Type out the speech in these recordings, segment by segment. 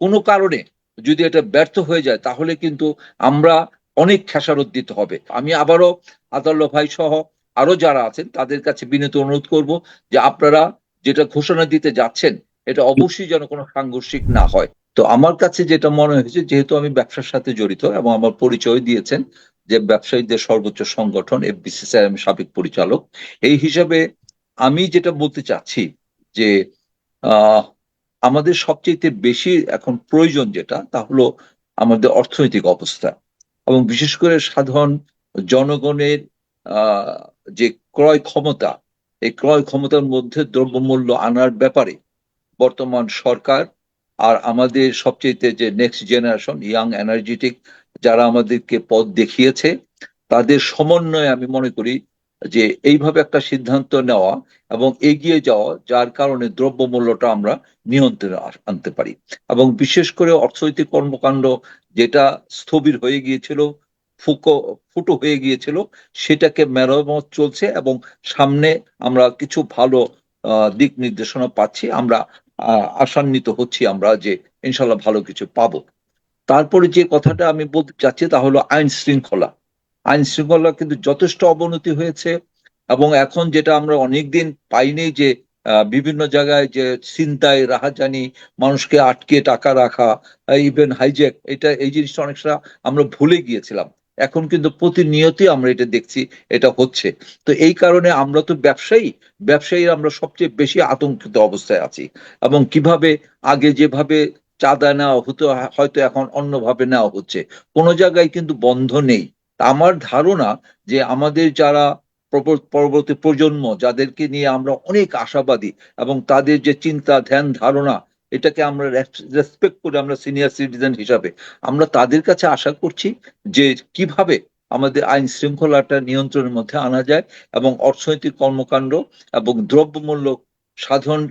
কোনো কারণে যদি এটা ব্যর্থ হয়ে যায়, তাহলে কিন্তু আমরা অনেক খেসারত দিতে হবে। আমি আবারও আদাল্লা ভাই সহ আরও যারা আছেন, তাদের কাছে বিনীত অনুরোধ করব যে আপনারা যেটা ঘোষণা দিতে যাচ্ছেন, এটা অবশ্যই যেন কোনো সাংঘর্ষিক না হয়। তো আমার কাছে যেটা মনে হয়েছে, যেহেতু আমি ব্যবসার সাথে জড়িত এবং আমার পরিচয় দিয়েছেন যে ব্যবসায়ীদের সর্বোচ্চ সংগঠন এফবিসিসিআই আমি সাবেক পরিচালক, এই হিসাবে আমি যেটা বলতে চাচ্ছি যে, আহ আমাদের সবচেয়ে বেশি এখন প্রয়োজন যেটা, তা হলো আমাদের অর্থনৈতিক অবস্থা। এবং বিশেষ করে সাধারণ জনগণের যে ক্রয় ক্ষমতা, এই ক্রয় ক্ষমতার মধ্যে দ্রব্যমূল্য আনার ব্যাপারে বর্তমান সরকার আর আমাদের সবচেয়ে যে নেক্সট জেনারেশন ইয়াং এনার্জেটিক যারা আমাদেরকে পথ দেখিয়েছে, তাদের সমন্বয়ে আমি মনে করি যে এইভাবে একটা সিদ্ধান্ত নেওয়া এবং এগিয়ে যাওয়া, যার কারণে দ্রব্যমূল্যটা আমরা নিয়ন্ত্রণে আনতে পারি। এবং বিশেষ করে অর্থনৈতিক কর্মকাণ্ড যেটা স্থবির হয়ে গিয়েছিল, ফুকো, ফুটো হয়ে গিয়েছিল, সেটাকে মেরামত চলছে এবং সামনে আমরা কিছু ভালো দিক নির্দেশনা পাচ্ছি। আমরা আশান্বিত হচ্ছি আমরা যে ইনশাল্লাহ ভালো কিছু পাবো। তারপরে যে কথাটা আমি বলতে চাচ্ছি তা হলো আইন শৃঙ্খলা। আইন শৃঙ্খলা কিন্তু যথেষ্ট অবনতি হয়েছে এবং এখন যেটা আমরা অনেকদিন পাইনি যে বিভিন্ন জায়গায় যে চিন্তায় রাহাজানি, মানুষকে আটকে টাকা রাখা ইভেন হাইজ্যাক এটা, এই জিনিসটা অনেকটা আমরা ভুলে গিয়েছিলাম। এখন কিন্তু প্রতিনিয়তই আমরা এটা দেখছি, এটা হচ্ছে। তো এই কারণে আমরা তো ব্যবসায়ী ব্যবসায়ী আমরা সবচেয়ে বেশি আতঙ্কিত অবস্থায় আছি এবং কীভাবে আগে যেভাবে চাঁদা নেওয়া হতো, হয়তো এখন অন্যভাবে নেওয়া হচ্ছে। কোনো জায়গায় কিন্তু বন্ধ নেই। আমার ধারণা যে আমাদের যারা পরবর্তী প্রজন্ম যাদেরকে নিয়ে আমরা অনেক আশাবাদী এবং তাদের যে চিন্তা, ধ্যান, ধারণা, এটাকে আমরা রেসপেক্ট করে আমরা সিনিয়র সিটিজেন হিসাবে আমরা তাদের কাছে আশা করছি যে কীভাবে আমাদের আইন শৃঙ্খলাটা নিয়ন্ত্রণের মধ্যে আনা যায় এবং অর্থনৈতিক কর্মকাণ্ড এবং দ্রব্যমূল্য সাধারণ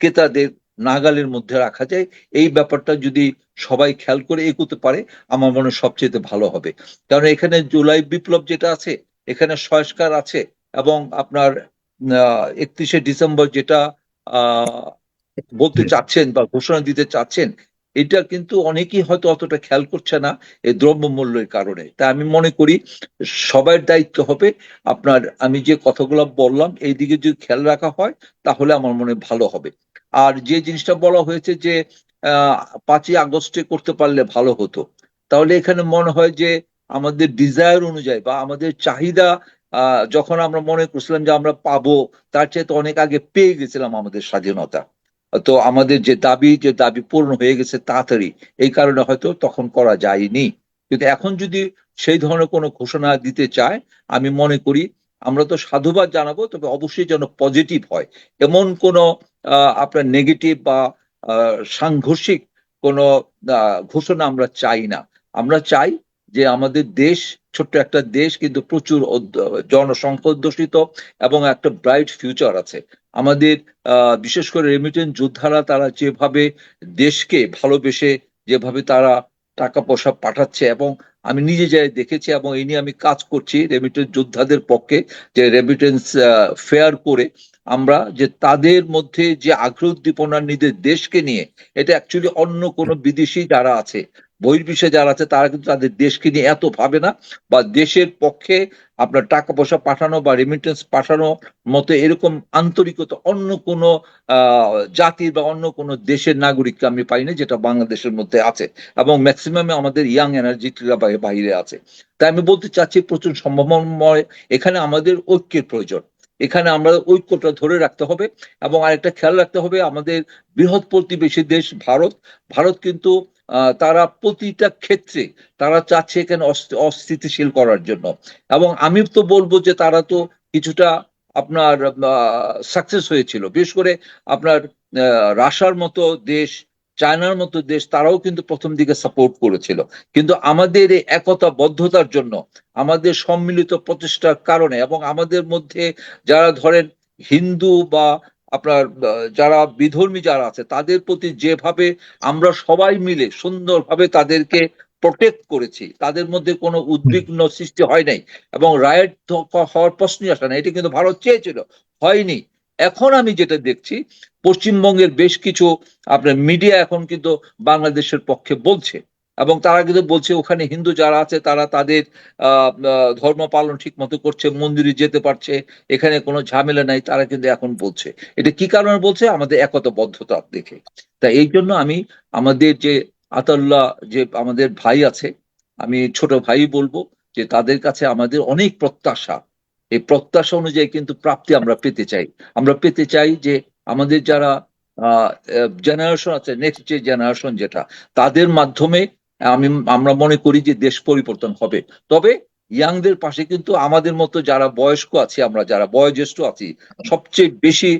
ক্রেতাদের নাগালের মধ্যে রাখা যায়। এই ব্যাপারটা যদি সবাই খেয়াল করে এগোতে পারে, আমার মনে হয় সবচেয়ে ভালো হবে। কারণ এখানে জুলাই বিপ্লব যেটা আছে, এখানে সংস্কার আছে এবং আপনার একত্রিশে ডিসেম্বর যেটা বলতে চাচ্ছেন বা ঘোষণা দিতে চাচ্ছেন এটা কিন্তু অনেকেই হয়তো অতটা খেয়াল করছে না এই দ্রব্যমূল্যের কারণে। তা আমি মনে করি সবার দায়িত্ব হবে। আপনার, আমি যে কথাগুলো বললাম, এই দিকে যদি খেয়াল রাখা হয়, তাহলে আমার মনে ভালো হবে। আর যে জিনিসটা বলা হয়েছে যে আহ পাঁচই আগস্টে করতে পারলে ভালো হতো। তাহলে এখানে মনে হয় যে, আমাদের ডিজায়ার অনুযায়ী বা আমাদের চাহিদা যখন আমরা মনে করছিলাম যে আমরা পাবো, তার চেয়ে তো অনেক আগে পেয়ে গেছিলাম আমাদের স্বাধীনতা। তো আমাদের যে দাবি যে দাবি পূর্ণ হয়ে গেছে তাড়াতাড়ি, এই কারণে হয়তো তখন করা যায়নি। কিন্তু এখন যদি সেই ধরনের কোনো ঘোষণা দিতে চায়, আমি মনে করি আমরা তো সাধুবাদ জানাব, তবে অবশ্যই যেন পজিটিভ হয়। এমন কোনো আপনার নেগেটিভ বা সাংঘর্ষিক কোনো ঘোষণা আমরা চাই না। আমরা চাই যে আমাদের দেশ, ছোট্ট একটা দেশ কিন্তু প্রচুর জনসংখ্যা অধ্যুষিত এবং একটা ব্রাইট ফিউচার আছে। আমাদের বিশেষ করে রেমিটেন্স যোদ্ধারা তারা যেভাবে দেশকে ভালোবেসে, যেভাবে তারা টাকা পয়সা পাঠাচ্ছে এবং আমি নিজে যাই দেখেছি এবং এই নিয়ে আমি কাজ করছি রেমিটেন্স যোদ্ধাদের পক্ষে যে রেমিটেন্স ফেয়ার করে আমরা যে তাদের মধ্যে যে আগ্রহ উদ্দীপনা নিজের দেশকে নিয়ে, এটা অ্যাকচুয়ালি অন্য কোনো বিদেশি যারা আছে বহির্বিশ্বে যারা আছে, তারা কিন্তু তাদের দেশকে নিয়ে এত ভাবে না, বা দেশের পক্ষে আপনার টাকা পয়সা পাঠানো বা রেমিটেন্স পাঠানো মতো এরকম আন্তরিকতা অন্য কোনো জাতির বা অন্য কোনো দেশের নাগরিককে আমি পাই না যেটা বাংলাদেশের মধ্যে আছে। এবং ম্যাক্সিমামে আমাদের ইয়াং এনার্জিটিরা বাইরে আছে। তাই আমি বলতে চাচ্ছি, প্রচুর সম্ভাবনাময়, এখানে আমাদের ঐক্যের প্রয়োজন। এখানে আমরা ঐক্যটা ধরে রাখতে হবে এবং আরেকটা খেয়াল রাখতে হবে, আমাদের বৃহৎ প্রতিবেশী দেশ ভারত। ভারত কিন্তু তারা প্রতিটা ক্ষেত্রে তারা চাচ্ছে এখানে অস্থিতিশীল করার জন্য। এবং আমি তো বলব যে তারা তো কিছুটা আপনার সাকসেস হয়েছিল। বিশেষ করে আপনার আহ, রাশিয়ার মতো দেশ চায়নার মতো দেশ তারাও কিন্তু প্রথম দিকে সাপোর্ট করেছিল। কিন্তু আমাদের এই একতাবদ্ধতার জন্য আমাদের সম্মিলিত প্রচেষ্টার কারণে এবং আমাদের মধ্যে যারা ধরেন হিন্দু বা আপনার যারা বিধর্মী যারা আছে তাদের প্রতি যেভাবে আমরা সবাই মিলে সুন্দরভাবে তাদেরকে প্রোটেক্ট করেছি তাদের মধ্যে কোনো উদ্বিগ্ন সৃষ্টি হয় নাই এবং রায়েট হওয়ার প্রশ্নই আসে না এটা কিন্তু ভারত চেয়েছিল হয়নি। এখন আমি যেটা দেখছি পশ্চিমবঙ্গের বেশ কিছু আপনার মিডিয়া এখন কিন্তু বাংলাদেশের পক্ষে বলছে। এবং তারা কিন্তু বলছে, ওখানে হিন্দু যারা আছে, তারা তাদের ধর্ম পালন ঠিক মতো করছে, মন্দিরে যেতে পারছে, এখানে কোনো ঝামেলা নাই, তারা কিন্তু এখন বলছে। এটা কি কারণে বলছে? আমাদের একতাবদ্ধতা দেখে। তা এই জন্য আমি আমাদের যে আতাল্লাহ যে আমাদের ভাই আছে, আমি ছোট ভাই বলব যে তাদের কাছে আমাদের অনেক প্রত্যাশা। এই প্রত্যাশা অনুযায়ী কিন্তু প্রাপ্তি আমরা পেতে চাই। আমরা পেতে চাই যে আমাদের যারা জেনারেশন আছে নেক্সট যে জেনারেশন যেটা, তাদের মাধ্যমে আমি, আমরা মনে করি যে দেশ পরিবর্তন হবে। তবে ইয়াংদের পাশে কিন্তু আমাদের মতো যারা বয়স্ক আছি, আমরা যারা বয়োজ্যেষ্ঠ আছি, সবচেয়ে বেশি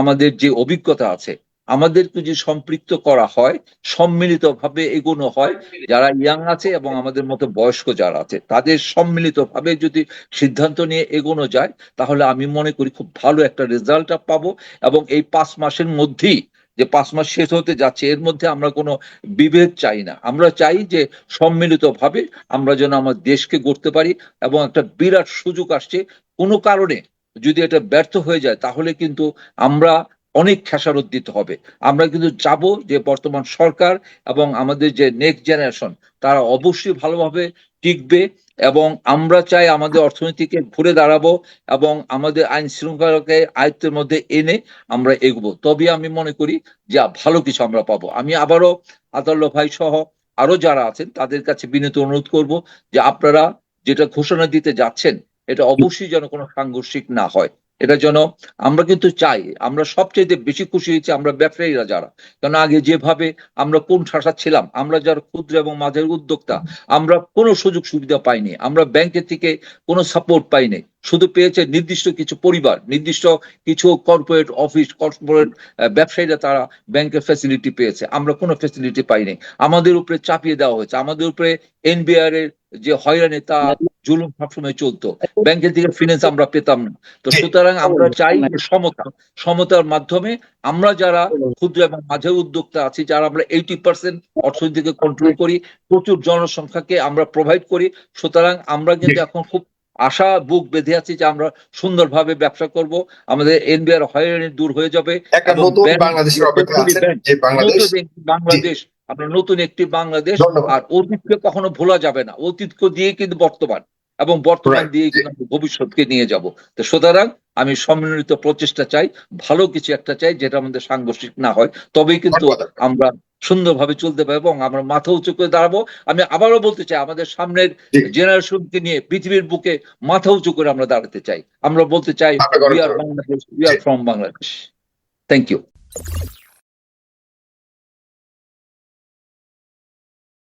আমাদের যে অভিজ্ঞতা আছে, আমাদেরকে যে সম্পৃক্ত করা হয় সম্মিলিত ভাবে এগোনো হয়, যারা ইয়াং আছে এবং আমাদের মতো বয়স্ক যারা আছে, তাদের সম্মিলিত ভাবে যদি সিদ্ধান্ত নিয়ে এগোনো যায়, তাহলে আমি মনে করি খুব ভালো একটা রেজাল্ট পাবো এবং এই পাঁচ মাসের মধ্যেই যে পাঁচ মাস শেষ হতে যাচ্ছে, এর মধ্যে আমরা কোনো বিভেদ চাই না। আমরা চাই যে সম্মিলিতভাবে আমরা যেন আমার দেশকে গড়তে পারি এবং একটা বিরাট সুযোগ আসছে। কোনো কারণে যদি এটা ব্যর্থ হয়ে যায়, তাহলে কিন্তু আমরা অনেক খেসারত দিতে হবে। আমরা কিন্তু যাব যে বর্তমান সরকার এবং আমাদের যে নেক্সট জেনারেশন তারা অবশ্যই ভালোভাবে টিকবে এবং আমরা চাই আমাদের অর্থনীতিকে ঘুরে দাঁড়াবো এবং আমাদের আইন শৃঙ্খলাকে আয়ত্তের মধ্যে এনে আমরা এগোবো। তবে আমি মনে করি যা ভালো কিছু আমরা পাবো। আমি আবারও আদাল্য ভাই সহ আরও যারা আছেন, তাদের কাছে বিনীত অনুরোধ করব যে আপনারা যেটা ঘোষণা দিতে যাচ্ছেন, এটা অবশ্যই যেন কোনো সাংঘর্ষিক না হয়। এটা যেন আমরা কিন্তু চাই, আমরা সবচেয়ে বেশি খুশি হয়েছি আমরা ব্যবসায়ীরা যারা। কারণ আগে যেভাবে আমরা কোন শাসা ছিলাম, আমরা যারা ক্ষুদ্র এবং মাঝের উদ্যোক্তা, আমরা কোনো সুযোগ সুবিধা পাইনি, আমরা ব্যাংকের থেকে কোনো সাপোর্ট পাইনি। শুধু পেয়েছে নির্দিষ্ট কিছু পরিবার, নির্দিষ্ট কিছু কর্পোরেট অফিস কর্পোরেট ব্যবসায়ীরা তারা ব্যাংকের ফ্যাসিলিটি পেয়েছে, আমরা কোনো ফ্যাসিলিটি পাইনি। আমাদের উপরে চাপিয়ে দেওয়া হয়েছে, আমাদের উপরে এনবিআর এর যে হয়রানি তা জুলুম সবসময় চলতো। ব্যাংকের থেকে ফিনান্স আমরা পেতাম না। তো সুতরাং আমরা চাই সমতা সমতার মাধ্যমে আমরা যারা ক্ষুদ্র এবং মাঝে উদ্যোক্তা আছি যারা আমরা এইটি পার্সেন্ট অর্থনীতিকে কন্ট্রোল করি প্রচুর জনসংখ্যাকে আমরা প্রোভাইড করি। সুতরাং আমরা কিন্তু এখন খুব আশা বুক বেঁধে আছি যে আমরা সুন্দরভাবে ব্যবসা করব। আমাদের এনবিআর হয়রানি দূর হয়ে যাবে বাংলাদেশ। আপনার নতুন একটি বাংলাদেশ। আর অতীতকে কখনো ভোলা যাবে না। অতীতকে দিয়ে কিন্তু বর্তমান। এবং বর্তমান দিয়ে কিন্তু ভবিষ্যৎকে নিয়ে যাব। তো সুতরাং আমি সম্মিলিত প্রচেষ্টা চাই ভালো কিছু একটা চাই যেটা আমাদের সাংঘর্ষিক না হয় তবেই কিন্তু। আমরা সুন্দরভাবে চলতে পারব এবং আমরা মাথা উঁচু করে দাঁড়াবো। আমি আবারও বলতে চাই আমাদের সামনের। জেনারেশনকে নিয়ে পৃথিবীর বুকে মাথা উঁচু করে আমরা দাঁড়াতে চাই। আমরা বলতে চাই we are Bangladesh we are from Bangladesh thank you